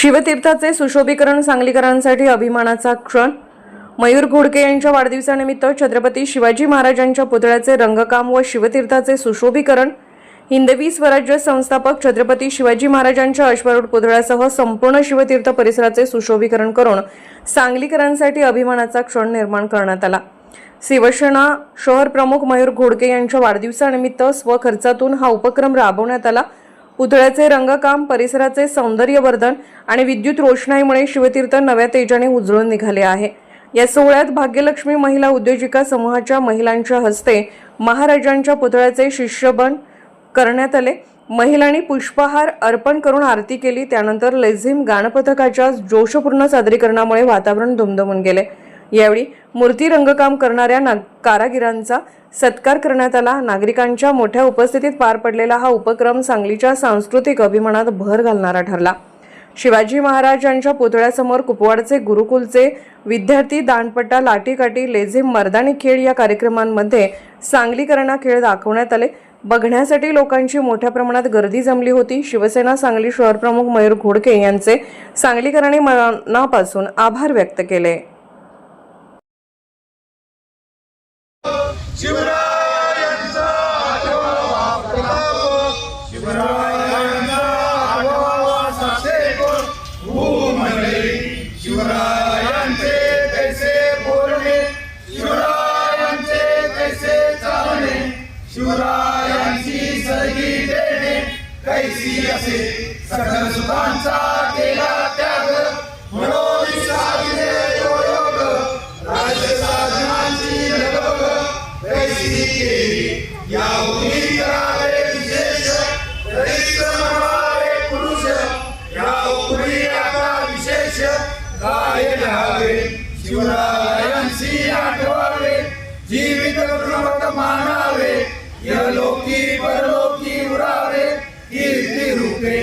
शिवतीर्थाचे सुशोभीकरण सांगलीकरांसाठी अभिमानाचा क्षण. मयूर घोडके यांच्या वाढदिवसानिमित्त छत्रपती शिवाजी महाराजांच्या पुतळ्याचे रंगकाम व शिवतीर्थाचे सुशोभीकरण. हिंदवी स्वराज्य संस्थापक छत्रपती शिवाजी महाराजांच्या अश्वारूढ पुतळ्यासह संपूर्ण शिवतीर्थ परिसराचे सुशोभीकरण करून सांगलीकरांसाठी अभिमानाचा क्षण निर्माण करण्यात आला. शिवसेना शहर प्रमुख मयूर घोडके यांच्या वाढदिवसानिमित्त स्वखर्चातून हा उपक्रम राबवण्यात आला. पुतळ्याचे रंगकाम परिसराचे सौंदर्यवर्धन आणि विद्युत रोषणाईमुळे शिवतीर्थ नव्या तेजाने उजळून निघाले आहे. या सोहळ्यात भाग्यलक्ष्मी महिला उद्योजिका समूहाच्या महिलांच्या हस्ते महाराजांच्या पुतळ्याचे शिष्यबन करण्यात आले. महिलांनी पुष्पहार अर्पण करून आरती केली. त्यानंतर लेझिम गाणपथकाच्या जोशपूर्ण सादरीकरणामुळे वातावरण दुमदुमून गेले. यावेळी मूर्ती रंगकाम करणाऱ्या ना- कारागिरांचा सत्कार करण्यात आला. नागरिकांच्या मोठ्या उपस्थितीत पार पडलेला हा उपक्रम सांगलीच्या सांस्कृतिक अभिमानात भर घालणारा ठरला. शिवाजी महाराजांच्या पुतळ्यासमोर कुपवाडचे गुरुकुलचे विद्यार्थी दांडपट्टा लाटीकाटी लेझिम मर्दानी खेळ या कार्यक्रमांमध्ये सांगलीकरांना खेळ दाखवण्यात आले. बघण्यासाठी लोकांची मोठ्या प्रमाणात गर्दी जमली होती. शिवसेना सांगली शहर प्रमुख मयूर घोडके यांचे सांगलीकरांनी मनापासून आभार व्यक्त केले. शिवरायांचा आठवा प्रताप शिवरायांचा शिवरायांचे कैसे बोलणे शिवरायांचे कैसे चालणे शिवरायांची सगी देणे कैसी असे सकल सुखांचा केला विशेष काय लिहावे शिवरायांशी आठवावे जीवित गुणवत मानावे यलोकी परलोकी उरावे कीर्ती रूपे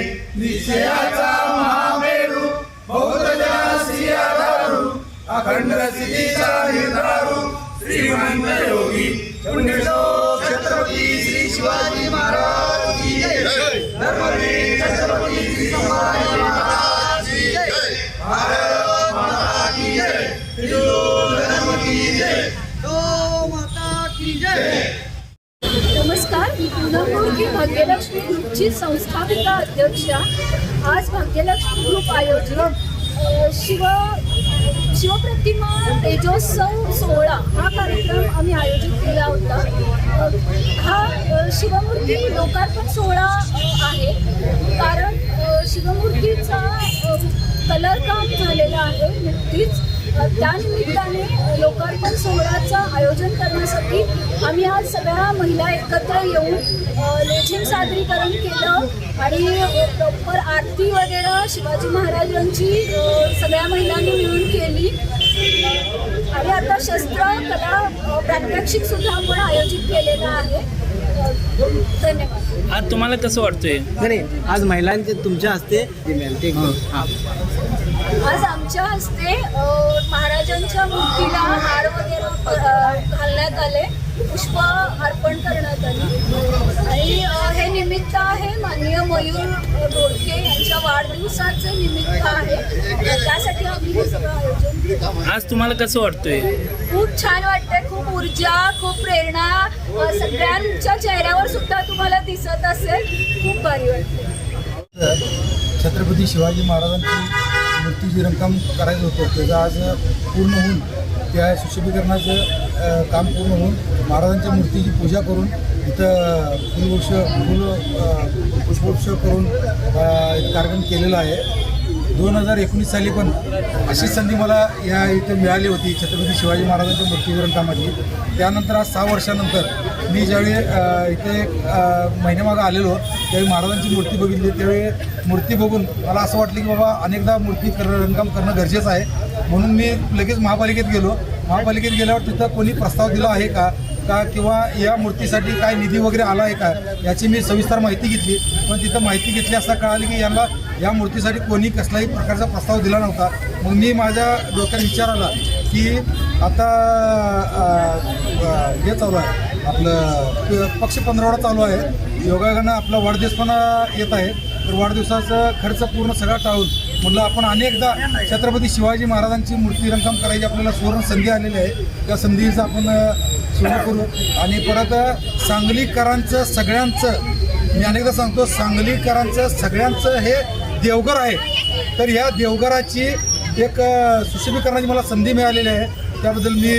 महामेरू बौद्ध जनासी आधारू अखंड सिद्धीचा निर्धारू श्रीमंत योगी छत्रपती श्री शिवाजी महाराज धर्मवीर छत्रपती श्री शिवाजी महाराज भारत माता की जय. जय. माता की जय. नमस्कार मी पूनम मोडके भाग्यलक्ष्मी ग्रुपची संस्थापिका अध्यक्षा आज भाग्यलक्ष्मी ग्रुप आयोजित शिव शिवप्रतिमा तेजोत्सव सोहळा हा कार्यक्रम आम्ही आयोजित केला होता. हा शिवमूर्ती लोकार्पण सोहळा आहे. कारण शिवमूर्तीचा कलरकाम कलर काम झालेला आहे नुकतीच. त्यानिमित्ताने लोकार्पण सोहळ्याचं आयोजन करण्यासाठी आम्ही आज सगळ्या महिला एकत्र येऊन लेझिम सादरीकरण केलं आणि प्रॉपर आरती वगैरे शिवाजी महाराजांची सगळ्या महिलांनी मिळून केली. आणि आता शस्त्र कला प्रात्यक्षिक सुद्धा आपण आयोजित केलेलं आहे. धन्यवाद. आज तुम्हाला कसं वाटतंय? नाही आज महिलांचे तुमच्या हस्ते हा. आज आमच्या हस्ते महाराजांच्या मूर्तीला हार वगैरे घालण्यात आले. पुष्प अर्पण करण्यात आली. आणि हे निमित्त आहे माननीय मयूर अ, घोडके यांच्या वाढदिवसाचे निमित्त आहे. त्यासाठी आम्ही हे सगळं आयोजन आज तुम्हाला कसं वाटतंय? खूप छान वाटतंय. खूप ऊर्जा खूप प्रेरणा सगळ्यांच्या चेहऱ्यावर सुद्धा तुम्हाला दिसत असेल. खूप भारी वाटते छत्रपती शिवाजी महाराजांची मूर्तीची रंगकाम करायचं होतं. त्याचं आज पूर्ण होऊन त्या सुशोभीकरणाचं काम पूर्ण होऊन महाराजांच्या मूर्तीची पूजा करून इथं फुलवृक्ष फुल पुष्पवृक्ष करून एक कार्यक्रम केलेला आहे. दोन हजार एकोणीस साली पण अशी संधी मला या इथं मिळाली होती छत्रपती शिवाजी महाराजांच्या मूर्तीकरण कामाची त्यानंतर आज सहा वर्षानंतर मी ज्यावेळी इथे महिन्यामागं आलेलो त्यावेळी महाराजांची मूर्ती बघितली. त्यावेळी मूर्ती बघून मला असं वाटलं की बाबा अनेकदा मूर्ती कर रंगकाम करणं गरजेचं आहे. म्हणून मी लगेच महापालिकेत गेलो. महापालिकेत गेल्यावर तिथं कोणी प्रस्ताव दिला आहे का? का किंवा या मूर्तीसाठी काय निधी वगैरे आला आहे का याची मी सविस्तर माहिती घेतली. पण तिथं माहिती घेतली असता कळाली की यांना या मूर्तीसाठी कोणी कसलाही प्रकारचा प्रस्ताव दिला नव्हता. मग मी माझ्या डोक्यात विचार आला की आता हे चालू आहे. आपलं पक्ष पंधरवडा चालू आहे. योगायोगानं आपला वाढदिवस पण येत आहे. तर वाढदिवसाचा खर्च पूर्ण सगळा टाळून म्हटलं आपण अनेकदा छत्रपती शिवाजी महाराजांची मूर्ती रंगकाम करायची आपल्याला सुवर्ण संधी आलेली आहे. त्या संधीचा आपण सुरू करू. आणि परत सांगलीकरांचं सगळ्यांचं मी अनेकदा सांगतो सांगलीकरांचं सगळ्यांचं हे देवघर आहे. तर ह्या देवघराची एक सुशोभीकरणाची मला संधी मिळालेली आहे. त्याबद्दल मी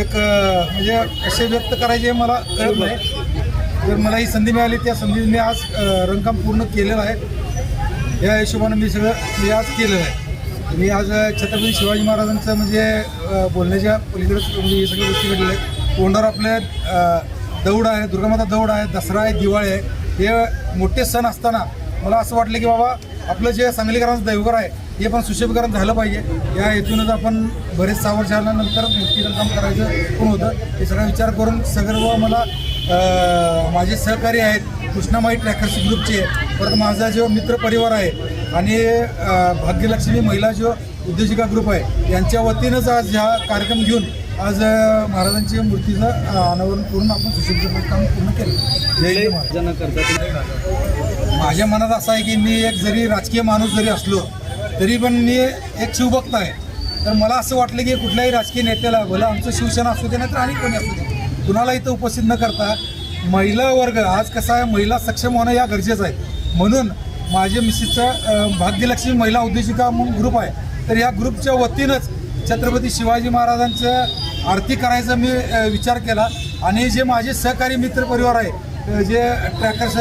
एक म्हणजे कसे व्यक्त करायचे हे मला कळत नाही. तर मला ही संधी मिळाली. त्या संधी मी आज रंगकाम पूर्ण केलेलं आहे. या हिशोबानं मी सगळं मी आज केलेलं आहे. मी आज छत्रपती शिवाजी महाराजांचं म्हणजे बोलण्याच्या पलीकडे म्हणजे हे सगळ्या गोष्टी घडलेल्या आहेत. तोंडावर आपले दौड आहे दुर्गामाता दौड आहे दसरा आहे दिवाळी आहे हे मोठे सण असताना मला असं वाटलं की बाबा आपलं जे सांगलीकरांचं देवघर आहे हे पण सुशोभीकरण झालं पाहिजे. या हेतूनच आपण बरेच सहा वर्षानंतर मूर्ती काम करायचं पण होतं. हे सगळा विचार करून सगळं मला माझे सहकारी आहेत कृष्णामाई ट्रॅकर्स ग्रुपचे परत माझा जो मित्र परिवार आहे आणि भाग्यलक्ष्मी महिला जो उद्योजिका ग्रुप आहे यांच्या वतीनंच आज हा कार्यक्रम घेऊन आज महाराजांच्या मूर्तीचं अनावरण करून आपण सुशोभीकरण काम पूर्ण केलं. जय माझ्या मनात असं आहे की मी एक जरी राजकीय माणूस जरी असलो तरी पण मी एक शिवभक्त आहे. तर मला असं वाटलं की कुठल्याही राजकीय नेत्याला भलं आमचं शिवसेना असू दे नाही तर आणि कोणी असू दे कुणाला इथं उपस्थित न करता महिला वर्ग आज कसा आहे महिला सक्षम होणं या गरजेचं आहे. म्हणून माझे मिसेसचा भाग्यलक्ष्मी महिला उद्योजिका म्हणून ग्रुप आहे. तर या ग्रुपच्या वतीनंच छत्रपती शिवाजी महाराजांचं आरती करायचा मी विचार केला. आणि जे माझे सहकारी मित्र परिवार आहे जे ट्रॅकर्स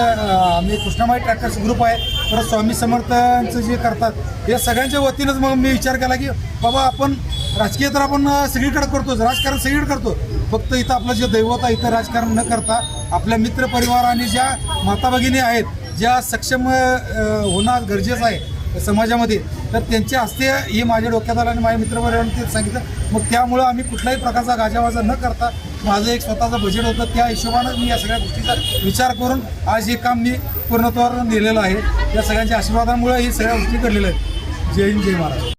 मी कृष्णामाई ट्रॅकर्स ग्रुप आहे परत स्वामी समर्थांचं जे करतात या सगळ्यांच्या वतीनंच मग मी विचार केला की बाबा आपण राजकीय तर आपण सगळीकडे करतोच राजकारण सगळीकडे करतो. फक्त इथं आपलं जे दैवत आहे इथं राजकारण न करता आपल्या मित्रपरिवार आणि ज्या माता भगिनी आहेत ज्या सक्षम होणार होणं गरजेचं आहे समाजामध्ये. तर त्यांच्या हस्ते हे माझ्या डोक्यात आलं आणि माझ्या मित्रपरिवारांनी ते सांगितलं. मग त्यामुळं आम्ही कुठल्याही प्रकारचा गाजावाजा न करता माझं एक स्वतःचं बजेट होतं. त्या हिशोबानं मी या सगळ्या गोष्टीचा विचार करून आज हे काम मी पूर्णत्वावर नेलेलं आहे. या सगळ्यांच्या आशीर्वादामुळे हे सगळ्या गोष्टी घडलेल्या आहेत. जय हिंद जय महाराज